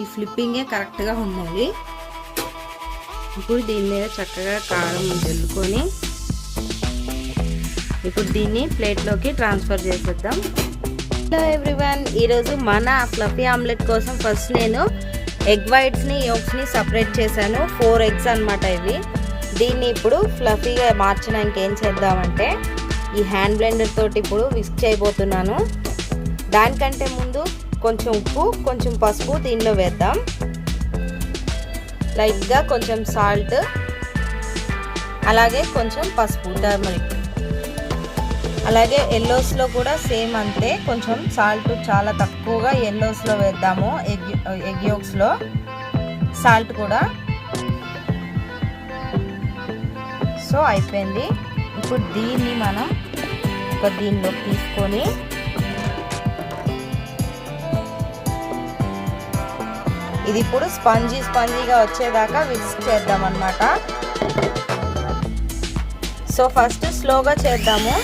ఈ ఫ్లిప్పింగే కరెక్ట్గా ఉండాలి. ఇప్పుడు దీని మీద చక్కగా కారం చల్లుకొని ఇప్పుడు దీన్ని ప్లేట్లోకి ట్రాన్స్ఫర్ చేసేద్దాం. హలో ఎవ్రీవన్ ఈరోజు మన ఫ్లఫీ ఆమ్లెట్ కోసం ఫస్ట్ నేను ఎగ్ వైట్స్ని యోగ్స్ని సపరేట్ చేశాను. ఫోర్ ఎగ్స్ అనమాట ఇవి. దీన్ని ఇప్పుడు ఫ్లఫీగా మార్చడానికి ఏం చేద్దామంటే ఈ హ్యాండ్ బ్లెండర్ తోటి ఇప్పుడు విస్క్ చేయబోతున్నాను. దానికంటే ముందు కొంచెం ఉప్పు కొంచెం పసుపు దీనిలో వేద్దాం. లైట్గా కొంచెం సాల్ట్ అలాగే కొంచెం పసుపు టర్మరిక్ అలాగే ఎల్లోస్లో కూడా సేమ్ అంతే కొంచెం సాల్ట్ చాలా తక్కువగా ఎల్లోస్లో వేద్దాము ఎగ్ ఎగ్ యోక్స్లో సాల్ట్ కూడా. సో అయిపోయింది. ఇప్పుడు దీన్ని మనం ఒక దీనిలోకి తీసుకొని ఇది ఇప్పుడు స్పంజీ స్పంజీగా వచ్చేదాకా విక్స్ చేద్దాం అనమాట సో ఫస్ట్ స్లోగా చేద్దాము.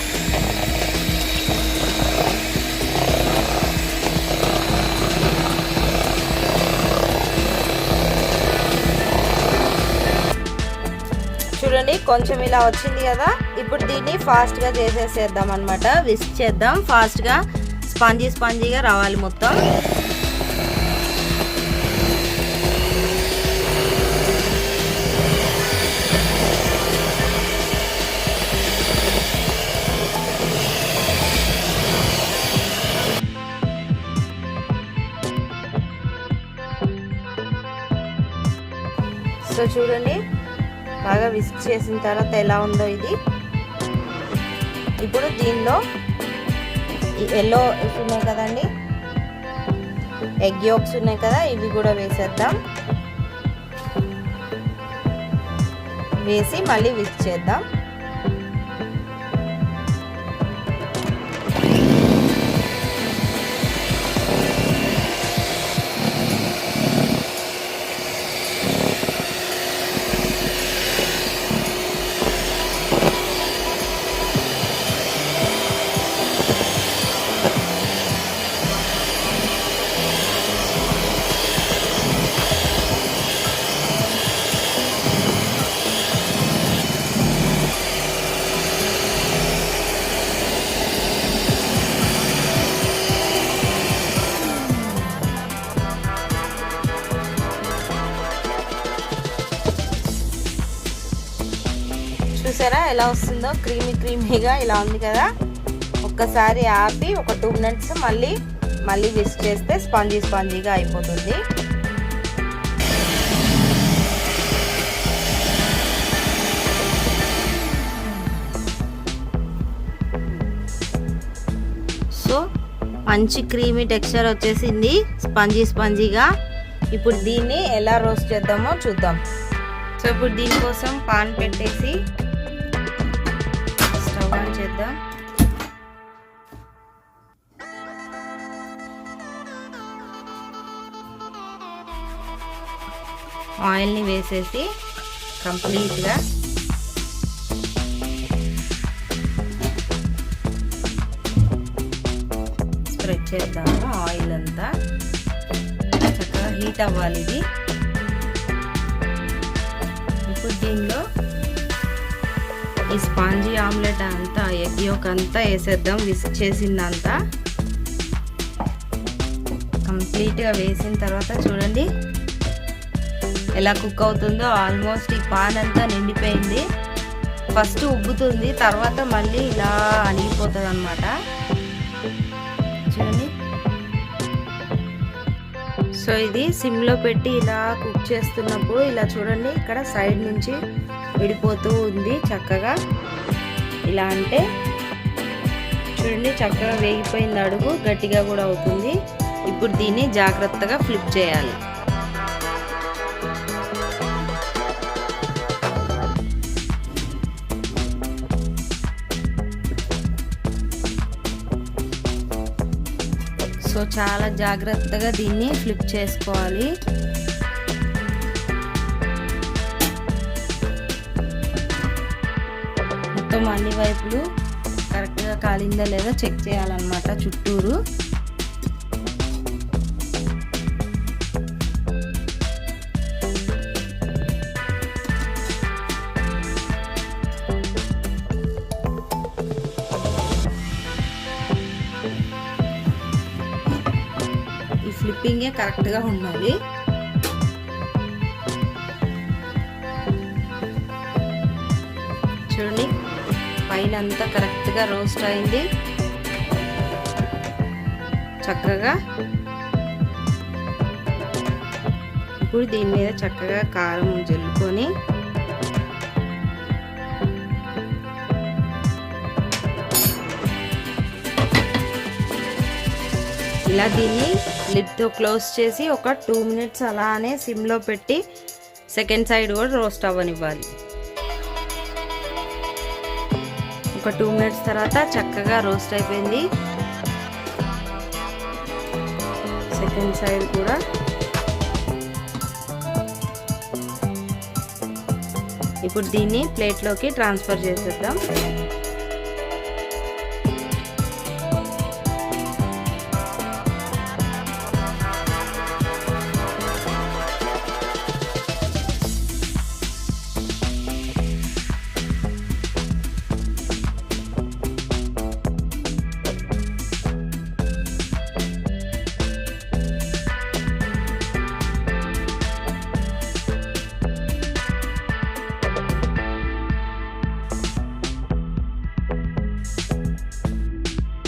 చూడండి కొంచెం ఇలా వచ్చింది కదా. ఇప్పుడు దీన్ని ఫాస్ట్గా చేసేసేద్దాం అనమాట విస్క్ చేద్దాం. ఫాస్ట్గా స్పంజీ స్పంజీగా రావాలి మొత్తం. సో చూడండి బాగా విస్క్ చేసిన తర్వాత ఎలా ఉందో ఇది. ఇప్పుడు దీనిలో ఎల్లో ఉన్నాయి కదండి. ఎగ్ యోక్స్ ఉన్నాయి కదా ఇవి కూడా వేసేద్దాం. వేసి మళ్ళీ విస్క్ చేద్దాం. చూసారా? ఎలా వస్తుందో? క్రీమీ క్రీమీగా ఇలా ఉంది కదా? ఒక్కసారి ఆపి ఒక టూ మినిట్స్ మళ్ళీ మళ్ళీ విస్ట్ చేస్తే స్పాంజీ స్పాంజీగా అయిపోతుంది. సో మంచి క్రీమీ టెక్స్చర్ వచ్చేసింది. స్పంజీ స్పంజీగా. ఇప్పుడు దీన్ని ఎలా రోస్ట్ చేద్దామో చూద్దాం. సో ఇప్పుడు దీనికోసం పాన్ పెట్టేసి చేద్దాం. ఆయిల్ని వేసేసి కంప్లీట్గా స్ప్రెడ్ చేద్దాము ఆయిల్ అంతా చక్కగా హీట్ అవ్వాలి ఇది. ఇప్పుడు దీనిలో ఈ స్పాంజీ ఆమ్లెట్ అంతా ఎగ్ యోక్ అంతా వేసేద్దాం విస్క్ చేసిందంతా కంప్లీట్గా వేసిన తర్వాత చూడండి. ఎలా కుక్ అవుతుందో ఆల్మోస్ట్ ఈ పాన్ అంతా నిండిపోయింది. ఫస్ట్ ఉబ్బుతుంది తర్వాత మళ్ళీ ఇలా అణిగిపోతుంది అనమాట చూడండి. సో ఇది సిమ్లో పెట్టి ఇలా కుక్ చేస్తున్నప్పుడు ఇలా చూడండి ఇక్కడ సైడ్ నుంచి విడిపోతూ ఉంది చక్కగా. ఇలా అంటే చూడండి చక్కగా వేగిపోయింది అడుగు గట్టిగా కూడా అవుతుంది. ఇప్పుడు దీన్ని జాగ్రత్తగా ఫ్లిప్ చేయాలి. సో చాలా జాగ్రత్తగా దీన్ని ఫ్లిప్ చేసుకోవాలి. మొత్తం అన్ని వైపులు కరెక్ట్గా కాలిందా లేదా చెక్ చేయాలన్నమాట చుట్టూరు. ఈ ఫ్లిప్పింగే కరెక్ట్గా ఉండాలి. చూడండి పైన అంతా కరెక్ట్గా రోస్ట్ అయింది. చక్కగా ఇప్పుడు దీని మీద చక్కగా కారం జల్లుకొని ఇలా దీన్ని లిడ్తో క్లోజ్ చేసి ఒక టూ మినిట్స్ అలానే సిమ్లో పెట్టి సెకండ్ సైడ్ కూడా రోస్ట్ అవ్వనివ్వాలి. ఒక టూ మినిట్స్ తర్వాత చక్కగా రోస్ట్ అయిపోయింది. సెకండ్ సైడ్ కూడా. ఇప్పుడు దీన్ని ప్లేట్లోకి ట్రాన్స్ఫర్ చేసేద్దాం.